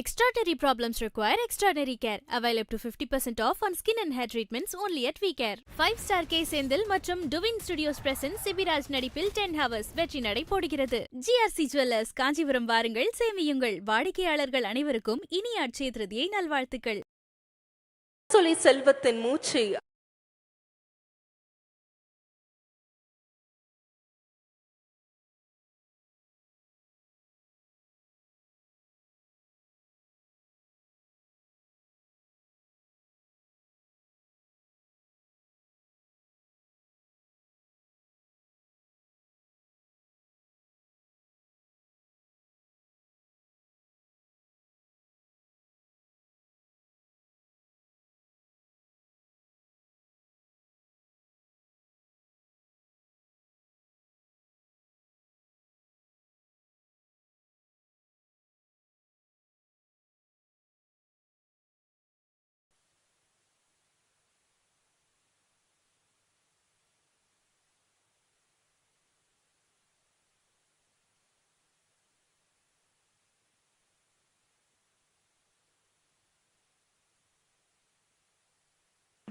Extraordinary problems require extraordinary care. Avail up to 50% off on skin and hair treatments only at VCare. 5 Star K Senthil மற்றும் twin studios present Sibiraj நடிப்பில் 10 hours வெற்றி நடை போடுகிறது. GRC jewellers Kanchipuram வாருங்கள். சேமியுங்கள். வாடிக்கையாளர்கள் அனைவருக்கும் இனிய அட்சய திருதியை நல்வாழ்த்துக்கள். சொல்லி செல்வத்தின் மூச்சு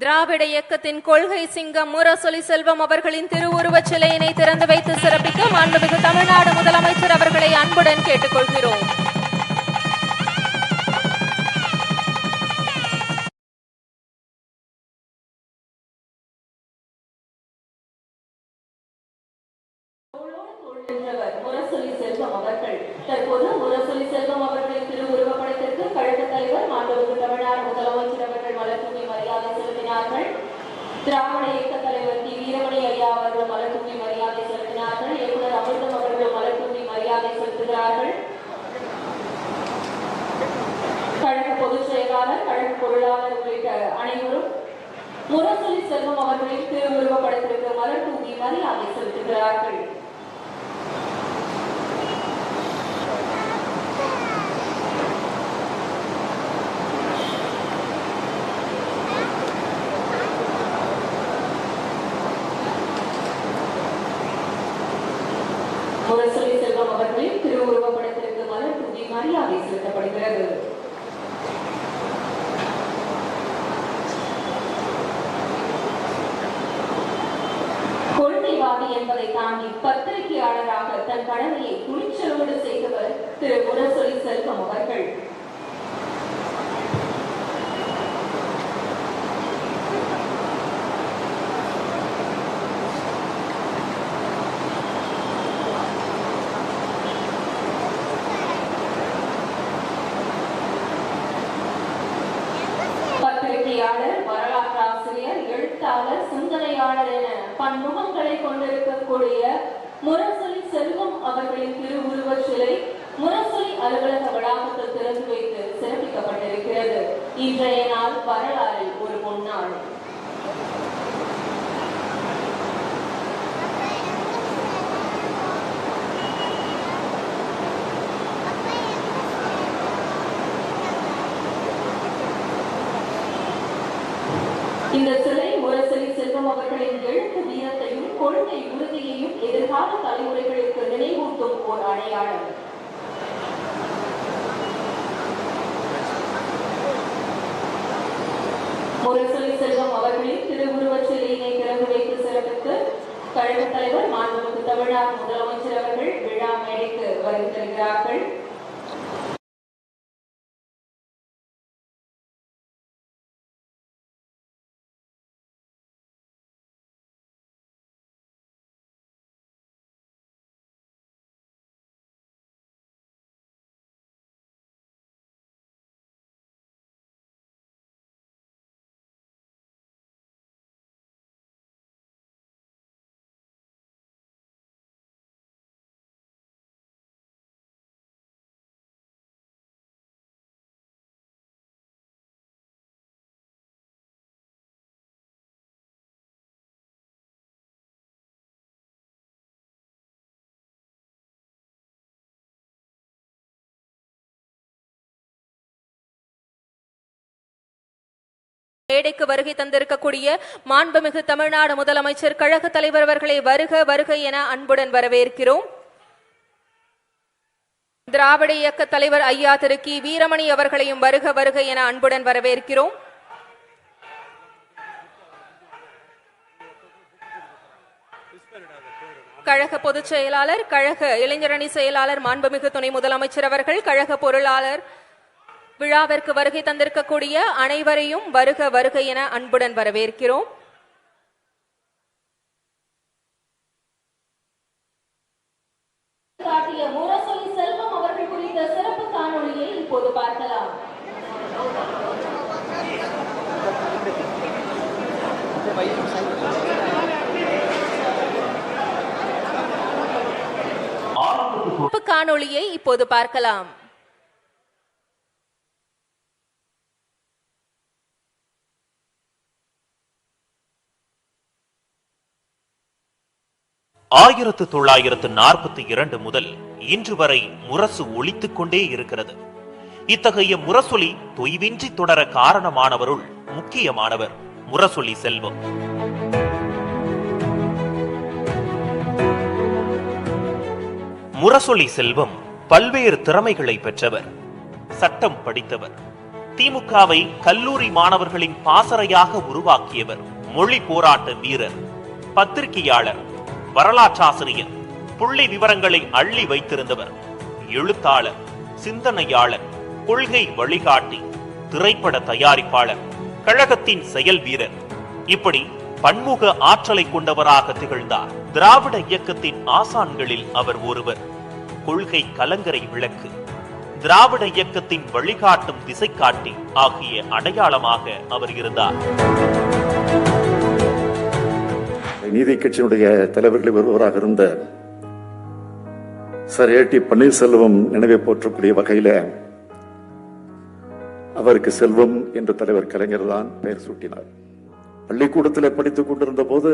திராவிட இயக்கத்தின் கொள்கை சிங்கம் முரசொலி செல்வம் அவர்களின் திருவுருவச் சிலையினை திறந்து வைத்து சிறப்பிக்க மாண்புமிகு தமிழ்நாடு முதலமைச்சர் அவர்களை அன்புடன் கேட்டுக்கொள்கிறோம். நின்றவர் முரசொலி செல்வம் அவர்கள். தற்போது முரசொலி செல்வம் அவர்களின் திருவுருவப் படத்திற்கு தலைவர் மாண்புமிகு தமிழ்நாடு முதலமைச்சர் அவர்கள் மலர்தூவி மரியாதை செலுத்தினார்கள். திராவிட இயக்க தலைவர் டி. வீரமணி ஐயா அவர்கள் மலர்தூவி மரியாதை செலுத்தினார்கள். இயக்குனர் அமிர்தம் அவர்கள் மலர்தூவி மரியாதை செலுத்துகிறார்கள். கழக பொதுச் செயலாளர் கழக பொருளாளர் உள்ளிட்ட அனைவரும் முரசொலி செல்வம் அவர்களின் திருவுருவப் படத்திற்கு மலர் தூங்கி மரியாதை செலுத்துகிறார்கள் முரசொலி செல்வம் அவர்களின் திருவுருவப் படத்திற்கு மலர் தூவி மரியாதை செலுத்தப்படுகிறது கொள்கைவாதி என்பதை தாண்டி பத்திரிகையாளராக தன் கடமையை துணிச்சலோடு செய்தவர் திரு முரசொலி செல்வம் அவர்கள் பத்திரிகையாளர் வரலாற்றாசிரியர் எழுத்தாளர் சிந்தனையாளர் என பன்முகங்களை கொண்டிருக்கக்கூடிய முரசொலி செல்வம் அவர்களின் திருவுருவ சிலை முரசொலி அலுவலக வளாகத்தில் திறந்து வைத்து சிறப்பிக்கப்பட்டிருக்கிறது. இன்றைய நாள் வரலாறில் ஒரு பொன்னாள் இந்த சிலை செல்வம் அவர்களின் எழுத்து வீரத்தையும் கொள்கை உறுதியையும் எதிர்கால தலைமுறைகளுக்கு நினைவூட்டும் ஓர் அடையாளம். முரசொலி செல்வம் அவர்களின் திருவுருவச் சிலையினை திறந்து வைத்து சிறப்பித்து கழகத் தலைவர் மாண்புமிகு தமிழ்நாடு முதலமைச்சர் அவர்கள் விழா மேடைக்கு வருகை மேடைக்கு வருகை தந்திருக்கக்கூடிய மாண்புமிகு தமிழ்நாடு முதலமைச்சர் கழக தலைவர் அவர்களை வருக வருக என அன்புடன் வரவேற்கிறோம். திராவிட இயக்க தலைவர் ஐயா திரு கி. வீரமணி அவர்களையும் வருக வருக என அன்புடன் வரவேற்கிறோம். கழக பொதுச் செயலாளர் கழக இளைஞரணி செயலாளர் மாண்புமிகு துணை முதலமைச்சர் அவர்கள் கழக பொருளாளர் விழாவிற்கு வருகை தந்திருக்கக்கூடிய அனைவரையும் வருக வருக என அன்புடன் வரவேற்கிறோம். காட்டிய முரசொலி செல்வம் அவர்கள் குறித்த சிறப்பு காணொளியை இப்போது பார்க்கலாம். சிறப்பு காணொளியை இப்போது பார்க்கலாம். ஆயிரத்து தொள்ளாயிரத்து நாற்பத்தி இரண்டு முதல் இன்று வரை முரசு ஒழித்துக் கொண்டே இருக்கிறது. இத்தகைய முரசொலி தொய்வின்றி தொடர காரணமானவருள் முக்கியமானவர் முரசொலி செல்வம். முரசொலி செல்வம் பல்வேறு திறமைகளை பெற்றவர் சட்டம் படித்தவர் திமுகவை கல்லூரி மாணவர்களின் பாசறையாக உருவாக்கியவர் மொழி போராட்ட வீரர் பத்திரிகையாளர் வரலாற்றாசிரியர் புள்ளி விவரங்களை அள்ளி வைத்திருந்தவர் எழுத்தாளர் சிந்தனையாளர் கொள்கை வழிகாட்டி திரைப்பட தயாரிப்பாளர் கழகத்தின் செயல் வீரர். இப்படி பன்முக ஆற்றலை கொண்டவராக திகழ்ந்தார். திராவிட இயக்கத்தின் ஆசான்களில் அவர் ஒருவர். கொள்கை கலங்கரை விளக்கு. திராவிட இயக்கத்தின் வழிகாட்டும் திசைக்காட்டி ஆகிய அடையாளமாக அவர் இருந்தார். நீதி கட்சியினுடைய தலைவர்களில் ஒருவராக இருந்த சர் ஏ டி பன்னீர்செல்வம் நினைவை போற்றக்கூடிய வகையில அவருக்கு செல்வம் என்ற தலைவர் கலைஞர் தான் பெயர் சூட்டினார். பள்ளிக்கூடத்தில் படித்துக் கொண்டிருந்த போது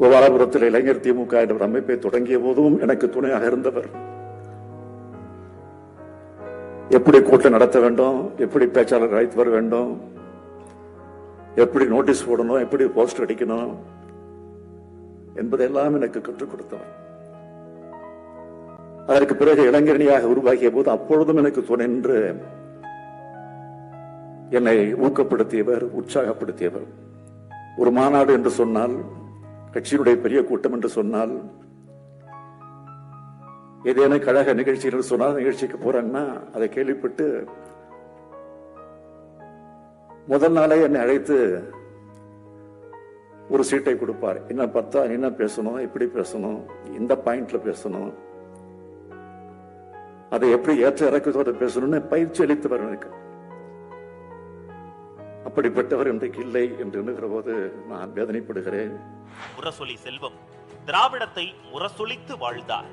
கோபாலபுரத்தில் இளைஞர் திமுக என்ற அமைப்பை தொடங்கிய போதும் எனக்கு துணையாக இருந்தவர். எப்படி கூட்டம் நடத்த வேண்டும் எப்படி பேச்சாளர் அழைத்து வர வேண்டும் எப்படி நோட்டீஸ் போடணும் எப்படி போஸ்டர் அடிக்கணும் என்பதெல்லாம் எனக்கு கற்றுக் கொடுத்தவர் அதற்கு பிறகு இளைஞரணியாக உருவாகிய போது அப்பொழுதும் எனக்கு துணை நின்று என்னை ஊக்கப்படுத்தியவர் உற்சாகப்படுத்தியவர். ஒரு மாநாடு என்று சொன்னால் கட்சியினுடைய பெரிய கூட்டம் என்று சொன்னால் ஏதேனும் கழக நிகழ்ச்சிகள் சொன்னால் நிகழ்ச்சிக்கு போறாங்கன்னா அதை கேள்விப்பட்டு முதல் நாளே என்னை அழைத்து ஒரு சீட்டை கொடுப்பார். என்ன பார்த்தா என்ன பேசணும் எப்படி பேசணும் இந்த பாயிண்ட்ல பேசணும். அதை எப்படி ஏற்ற இறக்கத்தோட பேசணும்னு பயிற்சி அளித்தவர் எனக்கு அப்படிப்பட்டவர் இன்றைக்கு இல்லை என்று எண்ணுகிற போது நான் வேதனைப்படுகிறேன். முரசொலி செல்வம். திராவிடத்தை முரசொலித்து வாழ்ந்தார்.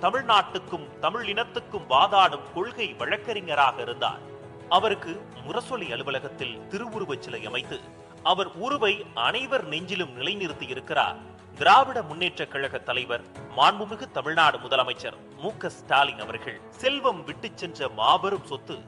தமிழ்நாட்டுக்கும் தமிழ் இனத்துக்கும் வாதாடும் கொள்கை வழக்கறிஞராக இருந்தார். அவருக்கு முரசொலி அலுவலகத்தில் திருவுருவச் சிலை அமைத்து அவர் உருவை அனைவர் நெஞ்சிலும் நிலைநிறுத்தி இருக்கிறார். திராவிட முன்னேற்ற கழக தலைவர் மாண்புமிகு தமிழ்நாடு முதலமைச்சர் மு ஸ்டாலின் அவர்கள் செல்வம் விட்டுச் சென்ற மாபெரும் சொத்து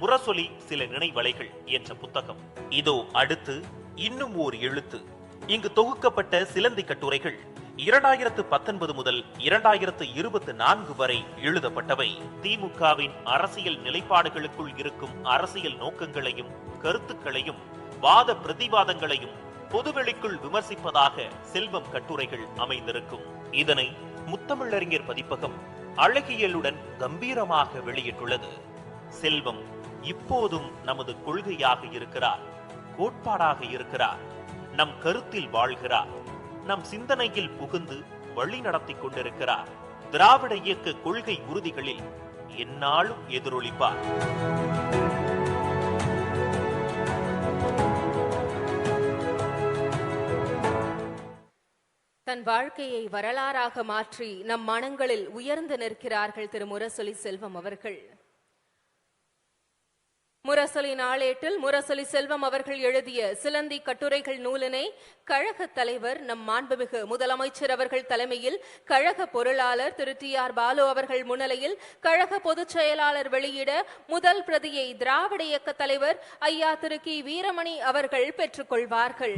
முரசொலி சில நினைவலைகள் என்ற புத்தகம். இதோ அடுத்து இன்னும் ஓர் எழுத்து. இங்கு தொகுக்கப்பட்ட சிலந்தி கட்டுரைகள் இரண்டாயிரத்து பத்தொன்பது முதல் இரண்டாயிரத்து இருபத்தி நான்கு வரை எழுதப்பட்டவை. திமுகவின் அரசியல் நிலைப்பாடுகளுக்குள் இருக்கும் அரசியல் நோக்கங்களையும் கருத்துக்களையும் வாத பிரதிவாதங்களையும் பொதுவெளிக்குள் விமர்சிப்பதாக செல்வம் கட்டுரைகள் அமைந்திருக்கும். இதனை முத்தமிழறிஞர் பதிப்பகம் அழகியலுடன் கம்பீரமாக வெளியிட்டுள்ளது. செல்வம் இப்போதும் நமது கொள்கையாக இருக்கிறார் கோட்பாடாக இருக்கிறார் நம் கருத்தில் வாழ்கிறார். நம் சிந்தனையில் புகுந்து வழி நடத்தி கொண்டிருக்கிறார். திராவிட இயக்க கொள்கை உறுதிகளில் என்னாலும் எதிரொலிப்பார். தன் வாழ்க்கையை வரலாறாக மாற்றி நம் மனங்களில் உயர்ந்து நிற்கிறார்கள் திரு முரசொலி செல்வம் அவர்கள். முரசொலி நாளேட்டில் முரசொலி செல்வம் அவர்கள் எழுதிய சிலந்தி கட்டுரைகள் நூலினை கழக தலைவர் நம் மாண்புமிகு முதலமைச்சர் அவர்கள் தலைமையில் கழக பொருளாளர் திரு டி ஆர் பாலு அவர்கள் முன்னிலையில் கழக பொதுச் செயலாளர் வெளியிட முதல் பிரதியை திராவிட இயக்க தலைவர் ஐயா திரு கி வீரமணி அவர்கள் பெற்றுக்கொள்வார்கள்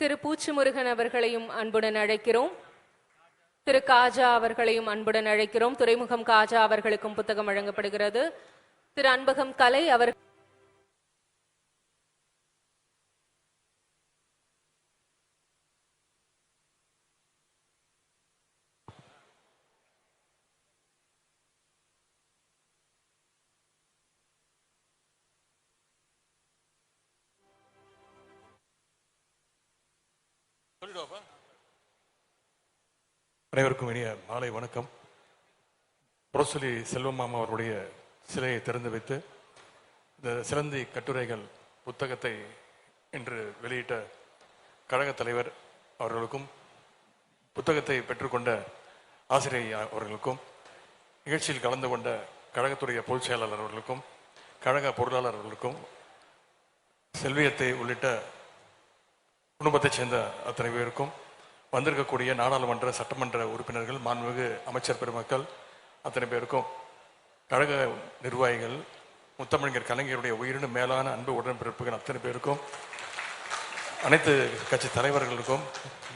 திரு பூச்சிமுருகன் அவர்களையும் அன்புடன் அழைக்கிறோம். திரு காஜா அவர்களையும் அன்புடன் அழைக்கிறோம். துறைமுகம் காஜா அவர்களுக்கும் புத்தகம் வழங்கப்படுகிறது. திரு அன்பகம் கலை அவர் அனைவருக்கும் இனிய மாலை வணக்கம். புரசொலி செல்வமாமா அவருடைய சிலையை திறந்து வைத்து இந்த சிலந்தி கட்டுரைகள் புத்தகத்தை இன்று வெளியிட்ட கழகத் தலைவர் அவர்களுக்கும் புத்தகத்தை பெற்றுக்கொண்ட ஆசிரியர் அவர்களுக்கும் நிகழ்ச்சியில் கலந்து கொண்ட கழகத்துடைய பொதுச் செயலாளர் அவர்களுக்கும் கழக பொருளாளர் அவர்களுக்கும் செல்வியத்தை உள்ளிட்ட குடும்பத்தைச் சேர்ந்த அத்தனை பேருக்கும் வந்திருக்கக்கூடிய நாடாளுமன்ற சட்டமன்ற உறுப்பினர்கள் மாண்புமிகு அமைச்சர் பெருமக்கள் அத்தனை பேருக்கும் கழக நிர்வாகிகள் முத்தமிழர் கலைஞருடைய உயிரினு மேலான அன்பு உடன்பிறப்புகள் அத்தனை பேருக்கும் அனைத்து கட்சி தலைவர்களுக்கும்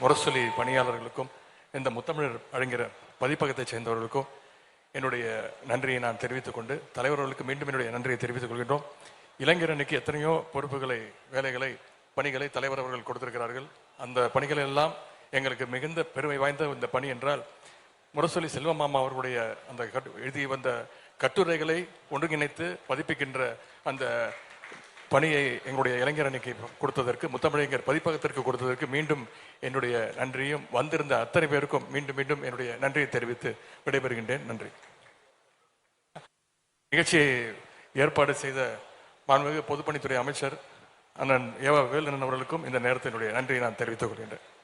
முரசொலி பணியாளர்களுக்கும் இந்த முத்தமிழர் வழங்குகிற பதிப்பகத்தைச் சேர்ந்தவர்களுக்கும் என்னுடைய நன்றியை நான் தெரிவித்துக் கொண்டு தலைவர்களுக்கு மீண்டும் என்னுடைய நன்றியை தெரிவித்துக் கொள்கின்றோம். இளைஞர் அன்னைக்கு எத்தனையோ பொறுப்புகளை வேலைகளை பணிகளை தலைவர் அவர்கள் கொடுத்திருக்கிறார்கள். அந்த பணிகளை எல்லாம் எங்களுக்கு மிகுந்த பெருமை வாய்ந்த இந்த பணி என்றால் முரசொலி செல்வமாமா அவர்களுடைய அந்த கட்டு எழுதி வந்த கட்டுரைகளை ஒன்றுங்கிணைத்து பதிப்பிக்கின்ற அந்த பணியை எங்களுடைய இளைஞர் அன்னைக்கு கொடுத்ததற்கு முத்தமிழர் பதிப்பகத்திற்கு கொடுத்ததற்கு மீண்டும் என்னுடைய நன்றியும் வந்திருந்த அத்தனை பேருக்கும் மீண்டும் மீண்டும் என்னுடைய நன்றியை தெரிவித்து விடைபெறுகின்றேன். நன்றி. நிகழ்ச்சியை ஏற்பாடு செய்த மாண்புமிகு பொதுப்பணித்துறை அமைச்சர் அண்ணன் ஏவா வேலுநன் அவர்களுக்கும் இந்த நேரத்தினுடைய நன்றியை நான் தெரிவித்துக் கொள்கின்றேன்.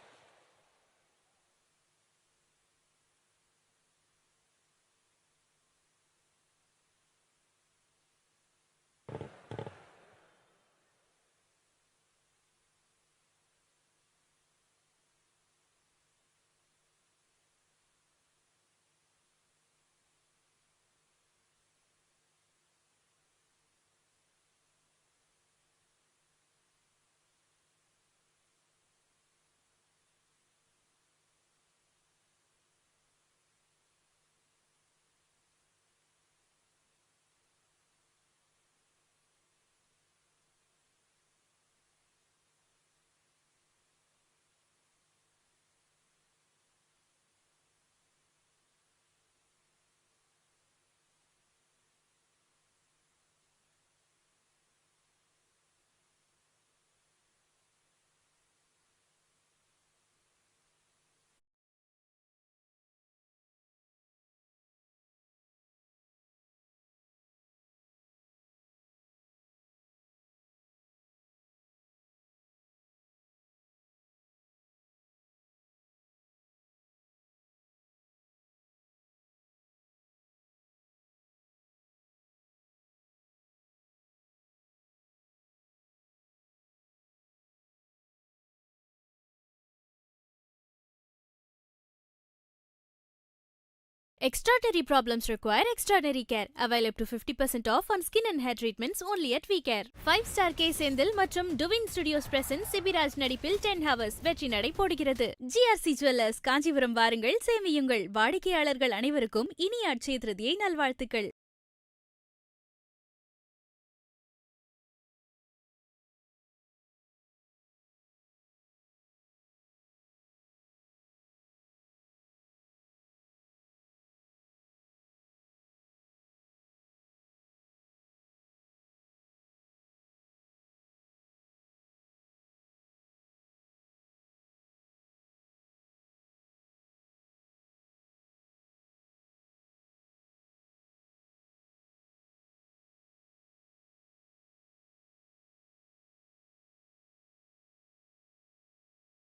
Extraordinary problems require extraordinary care. Avail up to 50% off on skin and hair treatments only at VCare. 5 star K Senthil மற்றும் டுவின் ஸ்டுடியோஸ் பிரசன்ட் சிபிராஜ் நடிப்பில் 10 ஹவர்ஸ் வெற்றி நடை போடுகிறது ஜிஆர்சி ஜுவல்லர்ஸ் காஞ்சிபுரம் வாருங்கள் சேமியுங்கள் வாடிக்கையாளர்கள் அனைவருக்கும் இனிய அட்சய திருதியை நல்வாழ்த்துக்கள்